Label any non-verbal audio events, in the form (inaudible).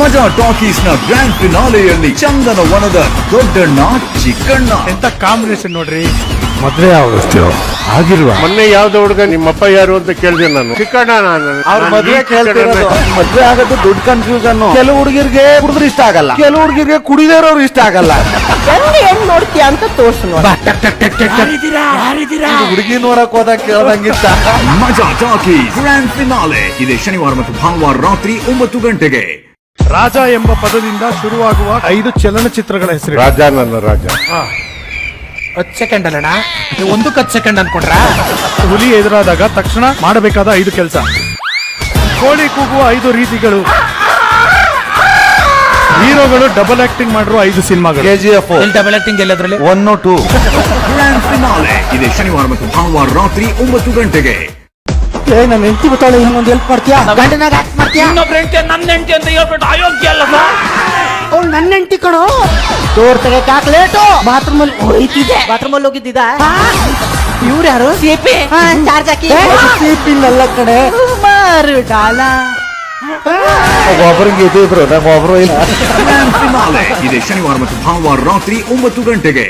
ಮಜಾ ಟಾಕೀಸ್ನ ಗ್ರ್ಯಾಂಡ್ ಫಿನಾಲೆಯಲ್ಲಿ ಚಂದನ ವನದ ದೊಡ್ಡಣ್ಣ ಚಿಕ್ಕಣ್ಣ. ಎಂತ ಕಾಂಬಿನೇಷನ್ ನೋಡ್ರಿ? ಮದ್ವೆ ಯಾವ್ದು ಆಗಿರುವ ಮೊನ್ನೆ ಯಾವ್ದು ಹುಡುಗ ನಿಮ್ಮಪ್ಪ ಯಾರು ಅಂತ ಕೇಳಿದೆ ನಾನು. ಚಿಕ್ಕಣ್ಣ ನಾನು. ಅವ್ರ ಮದ್ವೆ ಕೇಳ್ತಿರೋದು. ಮದ್ವೆ ಆಗೋದು ದೊಡ್ಡ ಕನ್ಫ್ಯೂಷನ್ ಕೆಲವು ಹುಡುಗಿರ್ಗೆ ಕುಡಿದ್ರೆ ಇಷ್ಟ ಆಗಲ್ಲ. ಕೆಲವು ಹುಡುಗಿರ್ಗೆ ಕುಡಿದೇ ಇರೋರು ಇಷ್ಟ ಆಗಲ್ಲ. ಹೆಂಗ್ ಹೆಂಗ್ ನೋಡ್ತೀಯ ಅಂತ ತೋರ್ಸು ಹುಡುಗಿ ನೋಡಕ್ ಹೋದಾಗ ಕೇಳ್ದಂಗಿತ್ತ ಮಜಾ ಟಾಕೀಸ್. ಗ್ರ್ಯಾಂಡ್ ಫಿನಾಲೆ ಇದೆ ಶನಿವಾರ ಮತ್ತು ಭಾನುವಾರ ರಾತ್ರಿ ಒಂಬತ್ತು ಗಂಟೆಗೆ. ರಾಜ ಎಂಬ ಪದದಿಂದ ಶುರುವಾಗುವ ಐದು ಚಲನಚಿತ್ರಗಳ ಹೆಸರು. ರಾಜ ನನ್ನ ರಾಜ. ಹತ್ತು ಸೆಕೆಂಡ್ ಅಲ್ಲಣ್ಣ ಒಂದಕ್ಕೆ ಹತ್ತು ಸೆಕೆಂಡ್ ಅನ್ಕೊಂಡ್ರ? ಹುಲಿ ಎದುರಾದಾಗ ತಕ್ಷಣ ಮಾಡಬೇಕಾದ ಐದು ಕೆಲಸ. ಕೋಳಿ ಕೂಗುವ ಐದು ರೀತಿಗಳು. ಹೀರೋಗಳು ಡಬಲ್ ಆಕ್ಟಿಂಗ್ ಮಾಡಿರುವ ಐದು ಸಿನಿಮಾಗಳು. K G F double acting ಎಲ್ಲದ್ರಲ್ಲಿ? One two grand finale ಇದೆ ಶನಿವಾರ ಮತ್ತು ಭಾನುವಾರ ರಾತ್ರಿ ಒಂಬತ್ತು ಗಂಟೆಗೆ. ನನ್ನ ಹೆಂಡತಿ ಬಿಟ್ಟಾಳೆ ಇನ್ನೊಂದು ಹೆಲ್ಪ್ ಮಾಡ್ತೀಯಾ? ಗಂಡನಾಗ ಆಕ್ಟ್ ಮಾಡ್ತೀಯಾ? ಅವ್ಳು ನನ್ನ ಹೆಂಡತಿ ಕಣೋ. ಡೋರ್ ತೆಗಕ್ ಲೇಟು ಬಾತ್ರೂಮ್ ಅಲ್ಲಿ ಹೋಯ್ತಿದ್ದೆ. ಬಾತ್ರೂಮ್ ಅಲ್ಲಿ ಹೋಗಿದ್ದಿದ್ದ ಇವ್ರು ಯಾರು? ಸಿಪಿ ಚಾರ್ಜ್ ಹಾಕಿ. ಸಿಪಿ ಎಲ್ಲ ಕಡೆ ಮಾರು ಡಾಲ ಒಬ್ರಿಗೆ ಇದ್ರು ನಂಗೆ ಒಬ್ರು ಇಲ್ಲ. (laughs) ಇದೆ ಶನಿವಾರ ಮತ್ತು ಭಾನುವಾರ ರಾತ್ರಿ ಒಂಬತ್ತು ಗಂಟೆಗೆ.